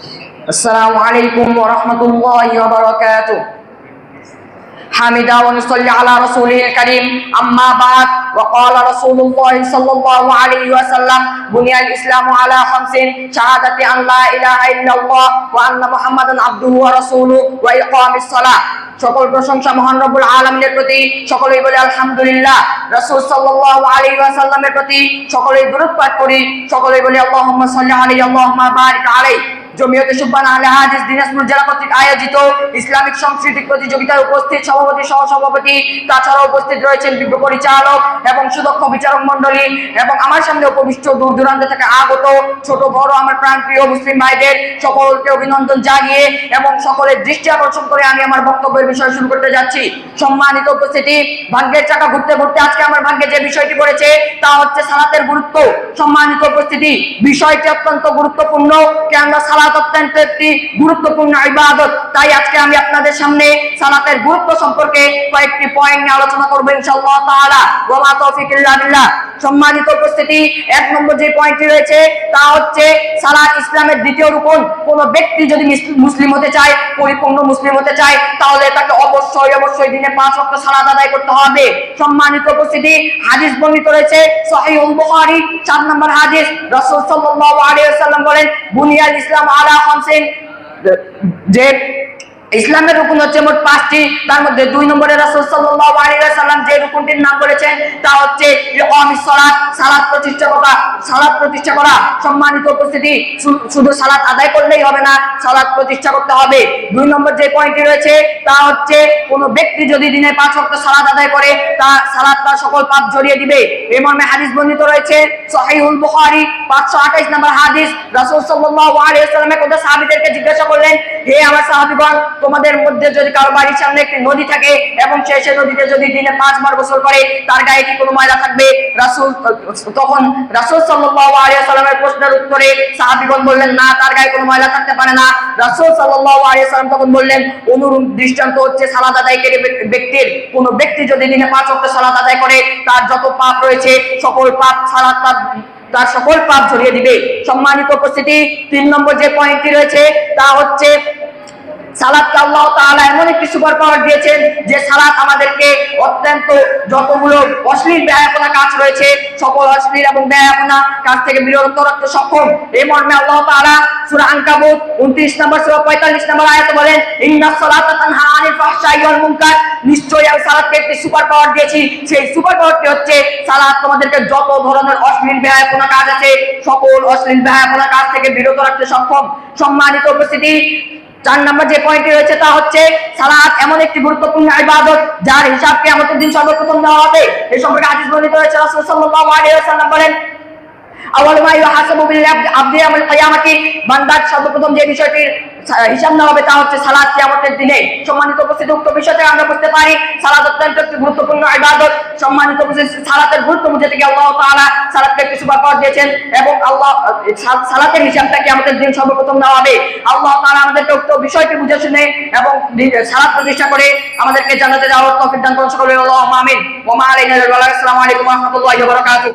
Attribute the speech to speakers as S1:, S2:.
S1: السلام عليكم ورحمة الله وبركاته حمدا ونصلي على رسوله الكريم أما بعد وقال رسول الله صلى الله عليه وسلم بني الإسلام على خمس شهادة أن لا إله إلا الله وأن محمدا عبده ورسوله وإقام الصلاة সকল প্রশংসা মহান রব্বুল আলমিনের প্রতি সকলেই বলে আলহামদুলিল্লাহ রাসূল সাল্লাল্লাহু আলাইহি ওয়াসাল্লামের প্রতি সকলেই দরুদ পাঠ করি সকলেই বলি আল্লাহুম্মা সাল্লি আলাইহি আল্লাহুম্মা বারিক আলাইহি জমিয়তে সুবহান আহলে হাদিস দিনাজপুর জেলা কর্তৃক আয়োজিত ইসলামিক সাংস্কৃতিক উপস্থিত সভাপতি উপস্থিত রয়েছেন বিজ্ঞ পরিচালক এবং সুদক্ষ বিচারক মন্ডলী এবং আমার সামনে উপবিষ্ট দূর দূরান্ত থেকে আগত ছোট, বড় আমার মুসলিম ভাইদের সকলকে অভিনন্দন জানিয়ে এবং সকলের দৃষ্টি আকর্ষণ করে আমি আমার বক্তব্যের বিষয় শুরু করতে যাচ্ছি। সম্মানিত উপস্থিতি, ভাগ্যের চাকা ঘুরতে ঘুরতে আজকে আমার ভাগ্যে যে বিষয়টি পড়েছে তা হচ্ছে সালাতের গুরুত্ব। সম্মানিত উপস্থিতি, বিষয়টি অত্যন্ত গুরুত্বপূর্ণ। কেননা সালাত অত্যন্ত একটি গুরুত্বপূর্ণ ইবাদত। তাই আজকে আমি আপনাদের সামনে সালাতের গুরুত্ব সম্পর্কে কয়েকটি পয়েন্ট নিয়ে আলোচনা করব ইনশাআল্লাহ তাআলা। ওয়া মা তৌফিক ইল্লা বিল্লাহ। সম্মানিত উপস্থিতি। এক নম্বর যে পয়েন্টটি রয়েছে, তা হচ্ছে সারা ইসলামের দ্বিতীয় রূপন কোন ব্যক্তি যদি মিস- মুসলিম হতে চায়, পরিপূর্ণ মুসলিম হতে চায়, তাহলে তাকে অবশ্যই অবশ্যই দিনে পাঁচ ওয়াক্ত সালাত আদায় করতে হবে। সম্মানিত উপস্থিতি, হাদিস বর্ণিত রয়েছে, সহিহুল বুখারী নম্বর হাদিস, রাসূল সাল্লাল্লাহু বলেন বুনিয়াল ইসলাম আলা খামসিন। যে ইসলামের রুকুন হচ্ছে মোট পাঁচটি, তার মধ্যে দুই নম্বরে রাসূল সাল্লাল্লাহু রুকুনটির নাম বলেছেন তা হচ্ছে সালাত সালাত প্রতিষ্ঠা করা, সালাত প্রতিষ্ঠা করা সম্মানিত উপস্থিতি। শুধু সালাত আদায় করলেই হবে না, সালাত প্রতিষ্ঠা করতে হবে। দুই নম্বর যে পয়েন্টটি রয়েছে, তা হচ্ছে কোনো ব্যক্তি যদি দিনে পাঁচ ওয়াক্ত সালাত আদায় করে, তা সালাত তার সকল পাপ জড়িয়ে দিবে। এই মর্মে হাদিস বর্ণিত রয়েছে, সহিহুল বুখারী 528 নম্বর হাদিস। রাসূল সাল্লাল্লাহু আলাইহি ওয়াসাল্লাম একদা সাহাবীদেরকে জিজ্ঞাসা করলেন, হে আমার সাহাবীগণ, তোমাদের মধ্যে যদি কারও বাড়ির সামনে একটি নদী থাকে এবং সে সে নদীতে যদি দিনে পাঁচবার গোসল করে তার গায়ে কি কোনো ময়লা থাকবে? রাসূল, তখন রাসূল সাল্লাল্লাহু আলাইহি ওয়াসাল্লামের প্রশ্নের উত্তরে সাহাবীগণ বললেন, না, তার গায়ে কোনো ময়লা থাকতে পারে না। রাসূল সাল্লাল্লাহু আলাইহি ওয়াসাল্লাম তখন বললেন, অনুরূপ দৃষ্টান্ত হচ্ছে সালাত আদায়কারী ব্যক- ব্যক্তির। কোন ব্যক্তি যদি দিনে পাঁচ ওয়াক্ত সালাত আদায় করে, তার যত পাপ রয়েছে, সকল পাপ সালাত তার তার সকল পাপ ঝরিয়ে দিবে। সম্মানিত উপস্থিতি, তিন নম্বর যে পয়েন্টটি রয়েছে, তা হচ্ছে সালাদকে আল্লাহ এমন একটি সুপার পাওয়ার দিয়েছেন যে সালাত আমাদেরকে অত্যন্ত যতগুলো অশ্লীল ব্যয়াপনা কাজ রয়েছে। সকল অশ্লীল এবং ব্যয়াপনা কাজ থেকে বিরত রাখতে সক্ষম। এই মর্মে আল্লাহ তাআলা সূরা আনকাবুত 29 নম্বর, সূরা 45 নম্বর বলেন নিশ্চয়ই আমি একটি সুপার পাওয়ার দিয়েছি। সেই সুপার হচ্ছে তোমাদেরকে যত ধরনের অশ্লীল কাজ আছে, সকল অশ্লীল থেকে বিরত রাখতে সক্ষম। সম্মানিত উপস্থিতি চার নম্বর যে পয়েন্টটি রয়েছে তা হচ্ছে সালাত এমন একটি গুরুত্বপূর্ণ ইবাদত যার হিসাবকে আমাদের দিন সর্বপ্রথম দেওয়া হবে। এই সম্পর্কে হাদিস বর্ণিত রয়েছে রাসূল সাল্লাল্লাহু আলাইহি ওয়াসাল্লাম বলেন, আওয়াল মা ইউহাসাবু বিল আবদি কিয়ামাতি। সর্বপ্রথম যে বিষয়টির হিসাব নেওয়া হবে তা হচ্ছে সালাত কিয়ামতের দিনে। সম্মানিত উপস্থিতি, উক্ত বিষয় থেকে আমরা বুঝতে পারি। সালাত অত্যন্ত একটি গুরুত্বপূর্ণ ইবাদত। সম্মানিত উপস্থিতি, সালাতের গুরুত্ব বুঝে থেকে আল্লাহ তাআলা একটি সুপার পাওয়ার দিয়েছেন এবং আল্লাহ সালাতের হিসাবটা কিয়ামতের দিন সর্বপ্রথম নেওয়া হবে। আল্লাহ তাআলা আমাদেরকে উক্ত বিষয়টি বুঝে শুনে এবং দি- সালাত প্রতিষ্ঠা করে আমাদেরকে জানাতে যাওয়ার তৌফিক দান করুন। সকলে আল্লাহুম্মা আমিন। ওয়া মা আলাইনা ইল্লাল আসসালামু আলাইকুম ওয়া বারাকাতুহু।